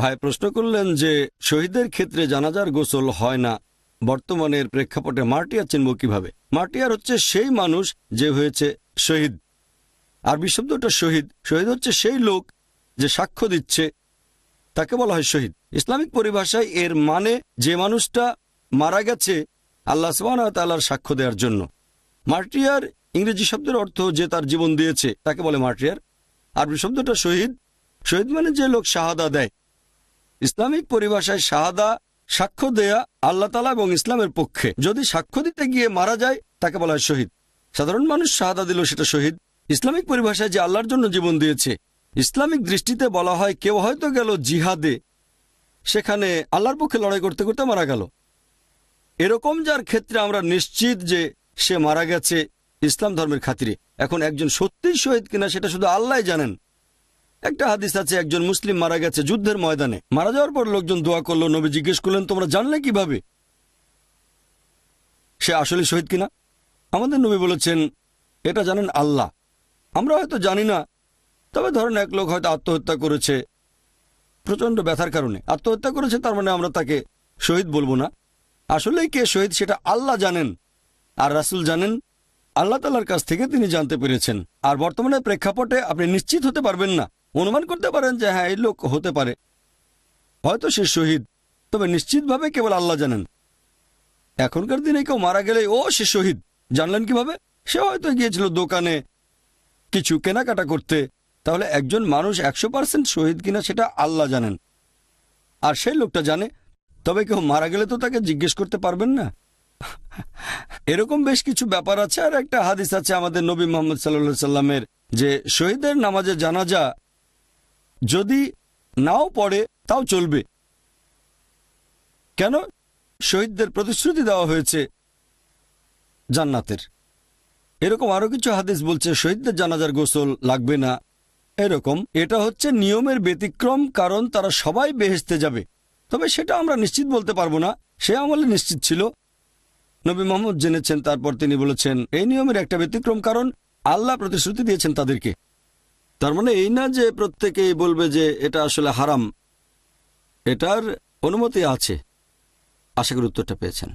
ভাই প্রশ্ন করলেন যে, শহীদের ক্ষেত্রে জানাজার গোসল হয় না, বর্তমানের প্রেক্ষাপটে মার্টিয়ার চিনব কীভাবে? মার্টিয়ার হচ্ছে সেই মানুষ যে হয়েছে শহীদ। আরবি শব্দটা শহীদ। শহীদ হচ্ছে সেই লোক যে সাক্ষ্য দিচ্ছে, তাকে বলা হয় শহীদ। ইসলামিক পরিভাষায় এর মানে যে মানুষটা মারা গেছে, আল্লাহ তাল্লাহার সাক্ষ্য দেওয়ার জন্য। মার্টিয়ার ইংরেজি শব্দের অর্থ যে তার জীবন দিয়েছে, তাকে বলে মার্টিয়ার। আরবি শব্দটা শহীদ। শহীদ মানে যে লোক শাহাদা দেয়। ইসলামিক পরিভাষায় শাহাদা, সাক্ষ্য দেয়া আল্লাহ তালা এবং ইসলামের পক্ষে। যদি সাক্ষ্য দিতে গিয়ে মারা যায়, তাকে বলা হয় শহীদ। সাধারণ মানুষ শাহাদা দিল সেটা শহীদ। ইসলামিক পরিভাষায় যে আল্লাহর জন্য জীবন দিয়েছে, ইসলামিক দৃষ্টিতে বলা হয় কেউ হয়তো গেল জিহাদে, সেখানে আল্লাহর পক্ষে লড়াই করতে করতে মারা গেল। এরকম যার ক্ষেত্রে আমরা নিশ্চিত যে সে মারা গেছে ইসলাম ধর্মের খাতিরে। এখন একজন সত্যিই শহীদ কিনা সেটা শুধু আল্লাহ জানেন। একটা হাদিস আছে, একজন মুসলিম মারা গেছে যুদ্ধের ময়দানে। মারা যাওয়ার পর লোকজন দোয়া করল, নবী জিজ্ঞেস করলেন, তোমরা জানলে কীভাবে? সে আসলে শহীদ কিনা? আমাদের নবী বলেছেন, এটা জানেন আল্লাহ। আমরা হয়তো জানি না, তবে ধরেন এক লোক হয়তো আত্মহত্যা করেছে প্রচণ্ড ব্যথার কারণে। আত্মহত্যা করেছে, তার মানে আমরা তাকে শহীদ বলব না। আসলেই কে শহীদ সেটা আল্লাহ জানেন, আর রাসুল জানেন, আল্লাহ তালার কাছ থেকে তিনি জানতে পেরেছেন। আর বর্তমানে প্রেক্ষাপটে আপনি নিশ্চিত হতে পারবেন না। অনুমান করতে পারেন যে হ্যাঁ এই লোক হতে পারে। হয়তো সে শহীদ, তবে নিশ্চিতভাবে কেবল আল্লাহ জানেন। এখনকার দিনে কেউ মারা গেলে ও, সে শহীদ। জানলেন কীভাবে? সে হয়তো গিয়েছিল দোকানে কিছু কেনাকাটা করতে। তাহলে একজন মানুষ একশো পার্সেন্ট শহীদ কিনা সেটা আল্লাহ জানেন। আর সেই লোকটা জানে, তবে কেউ মারা গেলে তো তাকে জিজ্ঞেস করতে পারবেন না। এরকম বেশ কিছু ব্যাপার আছে, আর একটা হাদিস আছে আমাদের নবী মোহাম্মদ সাল্লা সাল্লামের যে শহীদের নামাজে জানাজা যদি নাও পড়ে, তাও চলবে। কেন? শহীদদের প্রতিশ্রুতি দেওয়া হয়েছে জান্নাতের। এরকম আরও কিছু হাদিস বলছে, শহীদদের জানাজার গোসল লাগবে না। এরকম। এটা হচ্ছে নিয়মের ব্যতিক্রম, কারণ তারা সবাই বেহেস্তে যাবে। তবে সেটা আমরা নিশ্চিত বলতে পারব না, সে আমলে নিশ্চিত ছিল। নবী মোহাম্মদ জেনেছেন, তারপর তিনি বলেছেন, এই নিয়মের একটা ব্যতিক্রম, কারণ আল্লাহ প্রতিশ্রুতি দিয়েছেন তাদেরকে। তার মানে এই না যে প্রত্যেকেই বলবে যে এটা আসলে হারাম। এটার অনুমতি আছে। আশা করি উত্তরটা পেয়েছেন।